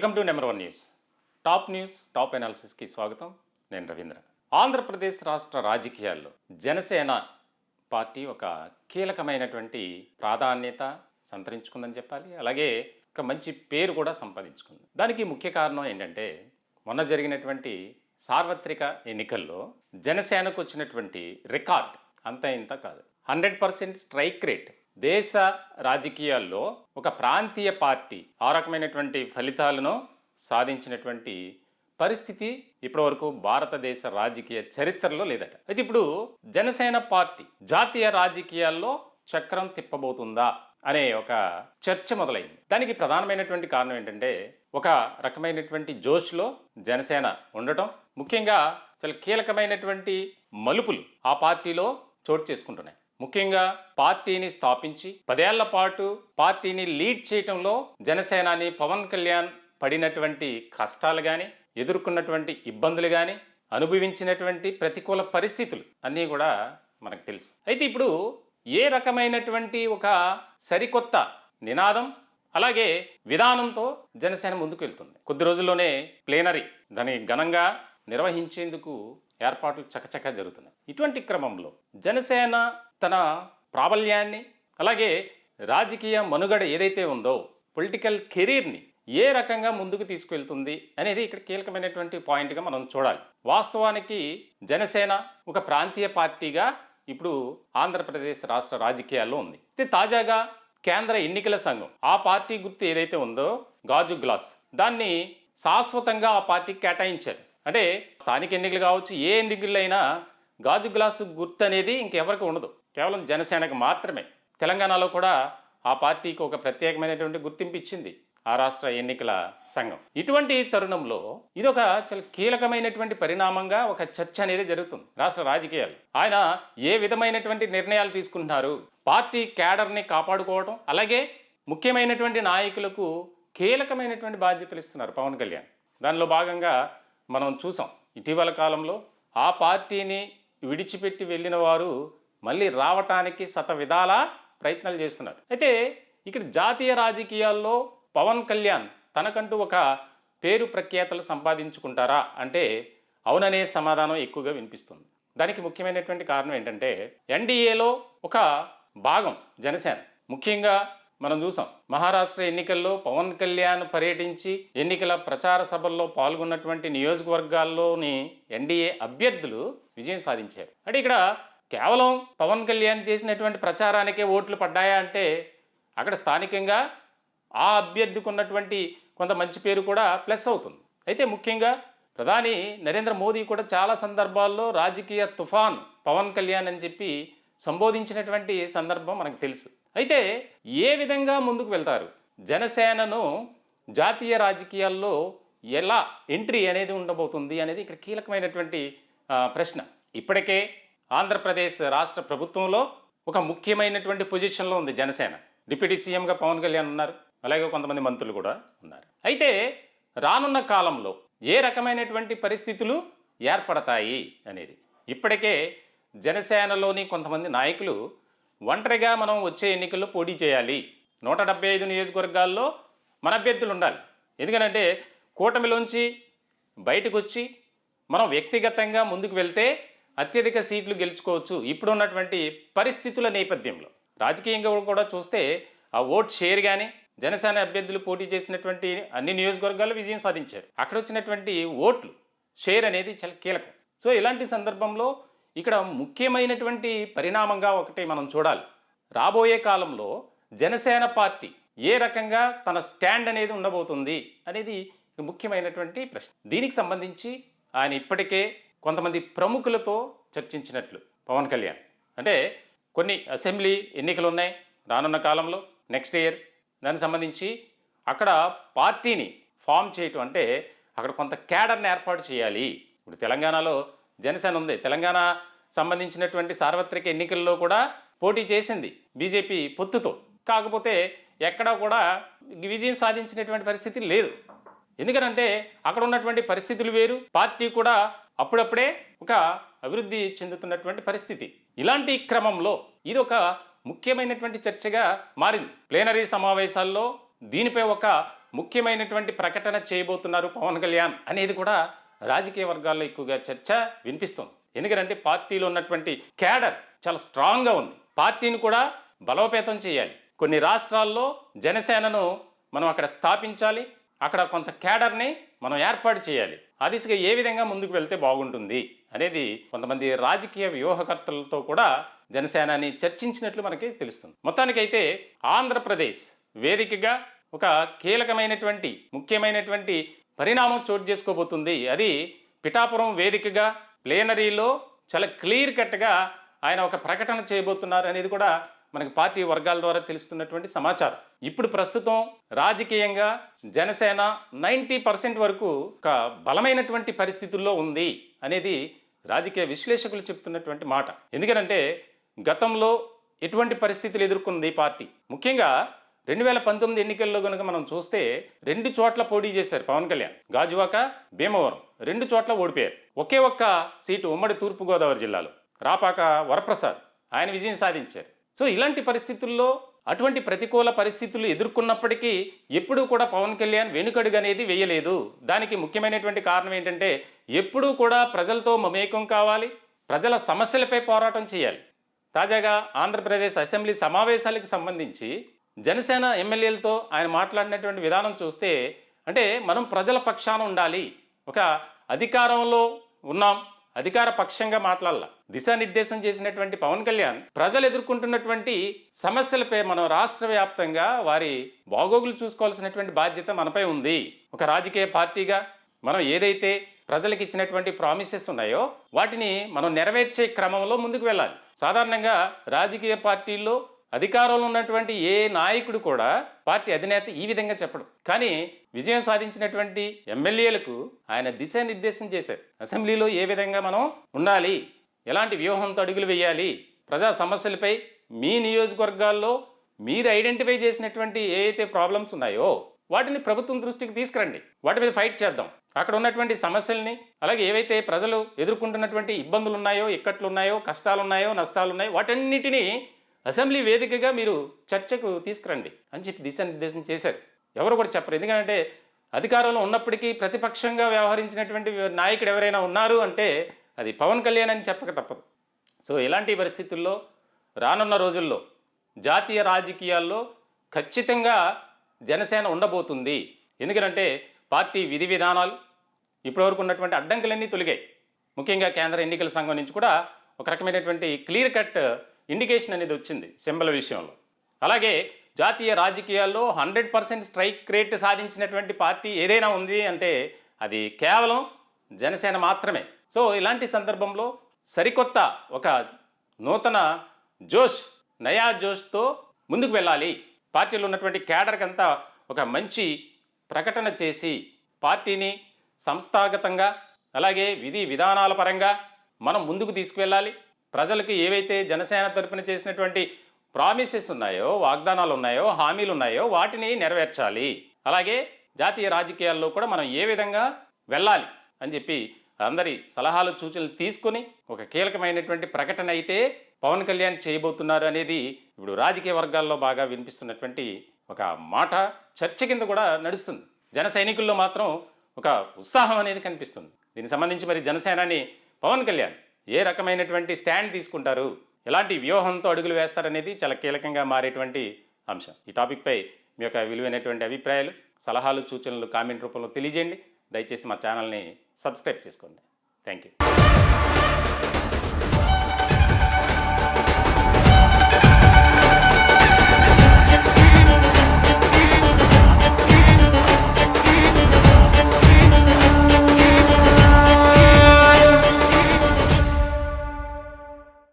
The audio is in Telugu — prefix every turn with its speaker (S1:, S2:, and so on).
S1: Welcome to number one news. Top news top అనాలిసిస్కి స్వాగతం. నేను రవీంద్ర. ఆంధ్రప్రదేశ్ రాష్ట్ర రాజకీయాల్లో జనసేన పార్టీ ఒక కీలకమైనటువంటి ప్రాధాన్యత సంతరించుకుందని చెప్పాలి. అలాగే ఒక మంచి పేరు కూడా సంపాదించుకుంది. దానికి ముఖ్య కారణం ఏంటంటే మొన్న జరిగినటువంటి సార్వత్రిక ఎన్నికల్లో జనసేనకు వచ్చినటువంటి రికార్డ్ అంత ఇంత కాదు. హండ్రెడ్ పర్సెంట్ స్ట్రైక్ రేట్ దేశ రాజకీయాల్లో ఒక ప్రాంతీయ పార్టీ ఆ రకమైనటువంటి ఫలితాలను సాధించినటువంటి పరిస్థితి ఇప్పటివరకు భారతదేశ రాజకీయ చరిత్రలో లేదట. అయితే ఇప్పుడు జనసేన పార్టీ జాతీయ రాజకీయాల్లో చక్రం తిప్పబోతుందా అనే ఒక చర్చ మొదలైంది. దానికి ప్రధానమైనటువంటి కారణం ఏంటంటే ఒక రకమైనటువంటి జోష్లో జనసేన ఉండటం ముఖ్యంగా చాలా కీలకమైనటువంటి మలుపులు ఆ పార్టీలో చోటు చేసుకుంటున్నాయి. ముఖ్యంగా పార్టీని స్థాపించి పదేళ్ళ పాటు పార్టీని లీడ్ చేయటంలో జనసేనాని పవన్ కళ్యాణ్ పడినటువంటి కష్టాలు కానీ ఎదుర్కొన్నటువంటి ఇబ్బందులు కానీ అనుభవించినటువంటి ప్రతికూల పరిస్థితులు అన్నీ కూడా మనకు తెలుసు. అయితే ఇప్పుడు ఏ రకమైనటువంటి ఒక సరికొత్త నినాదం అలాగే విధానంతో జనసేన ముందుకు వెళ్తుంది. కొద్ది రోజుల్లోనే ప్లేనరీ దాన్ని ఘనంగా నిర్వహించేందుకు ఏర్పాట్లు చకచక జరుగుతున్నాయి. ఇటువంటి క్రమంలో జనసేన తన ప్రాబల్యాన్ని అలాగే రాజకీయ మనుగడ ఏదైతే ఉందో పొలిటికల్ కెరీర్ని ఏ రకంగా ముందుకు తీసుకెళ్తుంది అనేది ఇక్కడ కీలకమైనటువంటి పాయింట్గా మనం చూడాలి. వాస్తవానికి జనసేన ఒక ప్రాంతీయ పార్టీగా ఇప్పుడు ఆంధ్రప్రదేశ్ రాష్ట్ర రాజకీయాల్లో ఉంది. అయితే తాజాగా కేంద్ర ఎన్నికల సంఘం ఆ పార్టీ గుర్తు ఏదైతే ఉందో గాజు గ్లాస్ దాన్ని శాశ్వతంగా ఆ పార్టీకి కేటాయించారు. అంటే స్థానిక ఎన్నికలు కావచ్చు ఏ ఎన్నికలైనా గాజు గ్లాసు గుర్తు అనేది ఇంకెవరికి ఉండదు. కేవలం జనసేనకు మాత్రమే. తెలంగాణలో కూడా ఆ పార్టీకి ఒక ప్రత్యేకమైనటువంటి గుర్తింపు ఇచ్చింది ఆ రాష్ట్ర ఎన్నికల సంఘం. ఇటువంటి తరుణంలో ఇదొక చాలా కీలకమైనటువంటి పరిణామంగా ఒక చర్చ అనేది జరుగుతుంది రాష్ట్ర రాజకీయాలు. ఆయన ఏ విధమైనటువంటి నిర్ణయాలు తీసుకుంటున్నారు? పార్టీ క్యాడర్ని కాపాడుకోవడం అలాగే ముఖ్యమైనటువంటి నాయకులకు కీలకమైనటువంటి బాధ్యతలు ఇస్తున్నారు పవన్ కళ్యాణ్. దానిలో భాగంగా మనం చూసాం ఇటీవల కాలంలో ఆ పార్టీని విడిచిపెట్టి వెళ్ళిన వారు మళ్ళీ రావటానికి శత విధాల ప్రయత్నాలు చేస్తున్నారు అయితే ఇక్కడ జాతీయ రాజకీయాల్లో పవన్ కళ్యాణ్ తనకంటూ ఒక పేరు ప్రఖ్యాతలు సంపాదించుకుంటారా అంటే అవుననే సమాధానం ఎక్కువగా వినిపిస్తుంది. దానికి ముఖ్యమైనటువంటి కారణం ఏంటంటే ఎన్డీఏలో ఒక భాగం జనసేన. ముఖ్యంగా మనం చూసాం మహారాష్ట్ర ఎన్నికల్లో పవన్ కళ్యాణ్ పర్యటించి ఎన్నికల ప్రచార సభల్లో పాల్గొన్నటువంటి నియోజకవర్గాల్లోని ఎన్డీఏ అభ్యర్థులు విజయం సాధించారు. అంటే ఇక్కడ కేవలం పవన్ కళ్యాణ్ చేసినటువంటి ప్రచారానికే ఓట్లు పడ్డాయా అంటే అక్కడ స్థానికంగా ఆ అభ్యర్థికి ఉన్నటువంటి కొంత మంచి పేరు కూడా ప్లస్ అవుతుంది. అయితే ముఖ్యంగా ప్రధాని నరేంద్ర మోదీ కూడా చాలా సందర్భాల్లో రాజకీయ తుఫాన్ పవన్ కళ్యాణ్ అని చెప్పి సంబోధించినటువంటి సందర్భం మనకు తెలుసు. అయితే ఏ విధంగా ముందుకు వెళ్తారు? జనసేనను జాతీయ రాజకీయాల్లో ఎలా ఎంట్రీ అనేది ఉండబోతుంది అనేది ఇక్కడ కీలకమైనటువంటి ప్రశ్న. ఇప్పటికే ఆంధ్రప్రదేశ్ రాష్ట్ర ప్రభుత్వంలో ఒక ముఖ్యమైనటువంటి పొజిషన్లో ఉంది జనసేన. డిప్యూటీ సీఎంగా పవన్ కళ్యాణ్ ఉన్నారు. అలాగే కొంతమంది మంత్రులు కూడా ఉన్నారు. అయితే రానున్న కాలంలో ఏ రకమైనటువంటి పరిస్థితులు ఏర్పడతాయి అనేది? ఇప్పటికే జనసేనలోని కొంతమంది నాయకులు ఒంటరిగా మనం వచ్చే ఎన్నికల్లో పోటీ చేయాలి. నూట డెబ్బై ఐదు నియోజకవర్గాల్లో మన అభ్యర్థులు ఉండాలి. ఎందుకంటే కూటమిలోంచి బయటకు వచ్చి మనం వ్యక్తిగతంగా ముందుకు వెళ్తే అత్యధిక సీట్లు గెలుచుకోవచ్చు ఇప్పుడు ఉన్నటువంటి పరిస్థితుల నేపథ్యంలో. రాజకీయంగా కూడా చూస్తే ఆ ఓట్ షేర్ కానీ జనసేన అభ్యర్థులు పోటీ చేసినటువంటి అన్ని నియోజకవర్గాల్లో విజయం సాధించారు. అక్కడ వచ్చినటువంటి ఓట్లు షేర్ అనేది చాలా కీలకం. సో ఇలాంటి సందర్భంలో ఇక్కడ ముఖ్యమైనటువంటి పరిణామంగా ఒకటి మనం చూడాలి. రాబోయే కాలంలో జనసేన పార్టీ ఏ రకంగా తన స్టాండ్ అనేది ఉండబోతుంది అనేది ముఖ్యమైనటువంటి ప్రశ్న. దీనికి సంబంధించి ఆయన ఇప్పటికే కొంతమంది ప్రముఖులతో చర్చించినట్లు పవన్ కళ్యాణ్. అంటే కొన్ని అసెంబ్లీ ఎన్నికలు ఉన్నాయి రానున్న కాలంలో నెక్స్ట్ ఇయర్. దానికి సంబంధించి అక్కడ పార్టీని ఫామ్ చేయటం అంటే అక్కడ కొంత క్యాడర్ని ఏర్పాటు చేయాలి. ఇప్పుడు తెలంగాణలో జనసేన ఉంది. తెలంగాణ సంబంధించినటువంటి సార్వత్రిక ఎన్నికల్లో కూడా పోటీ చేసింది బీజేపీ పొత్తుతో. కాకపోతే ఎక్కడా కూడా విజయం సాధించినటువంటి పరిస్థితి లేదు. ఎందుకనంటే అక్కడ ఉన్నటువంటి పరిస్థితులు వేరు. పార్టీ కూడా అప్పుడప్పుడే ఒక అభివృద్ధి చెందుతున్నటువంటి పరిస్థితి. ఇలాంటి క్రమంలో ఇది ఒక ముఖ్యమైనటువంటి చర్చగా మారింది. ప్లేనరీ సమావేశాల్లో దీనిపై ఒక ముఖ్యమైనటువంటి ప్రకటన చేయబోతున్నారు పవన్ కళ్యాణ్ అనేది కూడా రాజకీయ వర్గాల్లో ఎక్కువగా చర్చ వినిపిస్తుంది. ఎందుకంటే పార్టీలో ఉన్నటువంటి క్యాడర్ చాలా స్ట్రాంగ్గా ఉంది. పార్టీని కూడా బలోపేతం చేయాలి. కొన్ని రాష్ట్రాల్లో జనసేనను మనం అక్కడ స్థాపించాలి. అక్కడ కొంత క్యాడర్ని మనం ఏర్పాటు చేయాలి. ఆ దిశగా ఏ విధంగా ముందుకు వెళ్తే బాగుంటుంది అనేది కొంతమంది రాజకీయ వ్యూహకర్తలతో కూడా జనసేనాని చర్చించినట్లు మనకి తెలుస్తుంది. మొత్తానికైతే ఆంధ్రప్రదేశ్ వేదికగా ఒక కీలకమైనటువంటి ముఖ్యమైనటువంటి పరిణామం చోటు చేసుకోబోతుంది. అది పిఠాపురం వేదికగా ప్లేనరీలో చాలా క్లియర్ కట్గా ఆయన ఒక ప్రకటన చేయబోతున్నారు అనేది కూడా మనకి పార్టీ వర్గాల ద్వారా తెలుస్తున్నటువంటి సమాచారం. ఇప్పుడు ప్రస్తుతం రాజకీయంగా జనసేన నైంటీ పర్సెంట్ వరకు ఒక బలమైనటువంటి పరిస్థితుల్లో ఉంది అనేది రాజకీయ విశ్లేషకులు చెప్తున్నటువంటి మాట. ఎందుకంటే గతంలో ఎటువంటి పరిస్థితులు ఎదుర్కొంది ఈ పార్టీ? ముఖ్యంగా రెండు వేల పంతొమ్మిది ఎన్నికల్లో కనుక మనం చూస్తే రెండు చోట్ల పోటీ చేశారు పవన్ కళ్యాణ్. గాజువాక భీమవరం రెండు చోట్ల ఓడిపోయారు. ఒకే ఒక్క సీటు ఉమ్మడి తూర్పుగోదావరి జిల్లాలో. రాపాక వరప్రసాద్ ఆయన విజయం సాధించారు. సో ఇలాంటి పరిస్థితుల్లో అటువంటి ప్రతికూల పరిస్థితులు ఎదుర్కొన్నప్పటికీ ఎప్పుడూ కూడా పవన్ కళ్యాణ్ వెనుకడుగు అనేది వేయలేదు. దానికి ముఖ్యమైనటువంటి కారణం ఏంటంటే ఎప్పుడూ కూడా ప్రజలతో మమేకం కావాలి ప్రజల సమస్యలపై పోరాటం చేయాలి. తాజాగా ఆంధ్రప్రదేశ్ అసెంబ్లీ సమావేశాలకు సంబంధించి జనసేన ఎమ్మెల్యేలతో ఆయన మాట్లాడినటువంటి విధానం చూస్తే అంటే మనం ప్రజల పక్షాన ఉండాలి ఒక అధికారంలో ఉన్నాం అధికార పక్షంగా మాట్లాడాల. దిశానిర్దేశం చేసినటువంటి పవన్ కళ్యాణ్ ప్రజలు ఎదుర్కొంటున్నటువంటి సమస్యలపై మనం రాష్ట్ర వ్యాప్తంగా వారి బాగోగులు చూసుకోవాల్సినటువంటి బాధ్యత మనపై ఉంది. ఒక రాజకీయ పార్టీగా మనం ఏదైతే ప్రజలకు ఇచ్చినటువంటి ప్రామిసెస్ ఉన్నాయో వాటిని మనం నెరవేర్చే క్రమంలో ముందుకు వెళ్ళాలి. సాధారణంగా రాజకీయ పార్టీల్లో అధికారంలో ఉన్నటువంటి ఏ నాయకుడు కూడా పార్టీ అధినేత ఈ విధంగా చెప్పడు. కానీ విజయం సాధించినటువంటి ఎమ్మెల్యేలకు ఆయన దిశానిర్దేశం చేశారు. అసెంబ్లీలో ఏ విధంగా మనం ఉండాలి? ఎలాంటి వ్యూహంతో అడుగులు వేయాలి? ప్రజా సమస్యలపై మీ నియోజకవర్గాల్లో మీరు ఐడెంటిఫై చేసినటువంటి ఏవైతే ప్రాబ్లమ్స్ ఉన్నాయో వాటిని ప్రభుత్వం దృష్టికి తీసుకురండి. వాటి మీద ఫైట్ చేద్దాం. అక్కడ ఉన్నటువంటి సమస్యల్ని అలాగే ఏవైతే ప్రజలు ఎదుర్కొంటున్నటువంటి ఇబ్బందులు ఉన్నాయో ఇక్కట్లు ఉన్నాయో కష్టాలు ఉన్నాయో నష్టాలు ఉన్నాయో వాటన్నిటినీ అసెంబ్లీ వేదికగా మీరు చర్చకు తీసుకురండి అని చెప్పి దిశానిర్దేశం చేశారు. ఎవరు కూడా చెప్పరు. ఎందుకంటే అధికారంలో ఉన్నప్పటికీ ప్రతిపక్షంగా వ్యవహరించినటువంటి నాయకుడు ఎవరైనా ఉన్నారు అంటే అది పవన్ కళ్యాణ్ అని చెప్పక తప్పదు. సో ఇలాంటి పరిస్థితుల్లో రానున్న రోజుల్లో జాతీయ రాజకీయాల్లో ఖచ్చితంగా జనసేన ఉండబోతుంది. ఎందుకంటే పార్టీ విధి విధానాలు ఇప్పటివరకు ఉన్నటువంటి అడ్డంకులన్నీ తొలిగాయి. ముఖ్యంగా కేంద్ర ఎన్నికల సంఘం నుంచి కూడా ఒక రకమైనటువంటి క్లియర్ కట్ ఇండికేషన్ అనేది వచ్చింది సింబల్ విషయంలో. అలాగే జాతీయ రాజకీయాల్లో హండ్రెడ్ పర్సెంట్ స్ట్రైక్ రేట్ సాధించినటువంటి పార్టీ ఏదైనా ఉంది అంటే అది కేవలం జనసేన మాత్రమే. సో ఇలాంటి సందర్భంలో సరికొత్త ఒక నూతన జోష్ నయా జోష్తో ముందుకు వెళ్ళాలి. పార్టీలో ఉన్నటువంటి కేడర్కంతా ఒక మంచి ప్రకటన చేసి పార్టీని సంస్థాగతంగా అలాగే విధి విధానాల పరంగా మనం ముందుకు తీసుకువెళ్ళాలి. ప్రజలకు ఏవైతే జనసేన తరపున చేసినటువంటి ప్రామిసెస్ ఉన్నాయో వాగ్దానాలు ఉన్నాయో హామీలు ఉన్నాయో వాటిని నెరవేర్చాలి. అలాగే జాతీయ రాజకీయాల్లో కూడా మనం ఏ విధంగా వెళ్ళాలి అని చెప్పి అందరి సలహాలు సూచనలు తీసుకొని ఒక కీలకమైనటువంటి ప్రకటన అయితే పవన్ కళ్యాణ్ చేయబోతున్నారు అనేది ఇప్పుడు రాజకీయ వర్గాల్లో బాగా వినిపిస్తున్నటువంటి ఒక మాట. చర్చ కింద కూడా నడుస్తుంది. జన సైనికుల్లో మాత్రం ఒక ఉత్సాహం అనేది కనిపిస్తుంది. దీనికి సంబంధించి మరి జనసేనాని పవన్ కళ్యాణ్ ఏ రకమైనటువంటి స్టాండ్ తీసుకుంటారు? ఎలాంటి వ్యూహంతో అడుగులు వేస్తారనేది చాలా కీలకంగా మారేటువంటి అంశం. ఈ టాపిక్పై మీ యొక్క విలువైనటువంటి అభిప్రాయాలు సలహాలు సూచనలు కామెంట్ రూపంలో తెలియజేయండి. దయచేసి మా ఛానల్ని సబ్స్క్రైబ్ చేసుకోండి. Thank you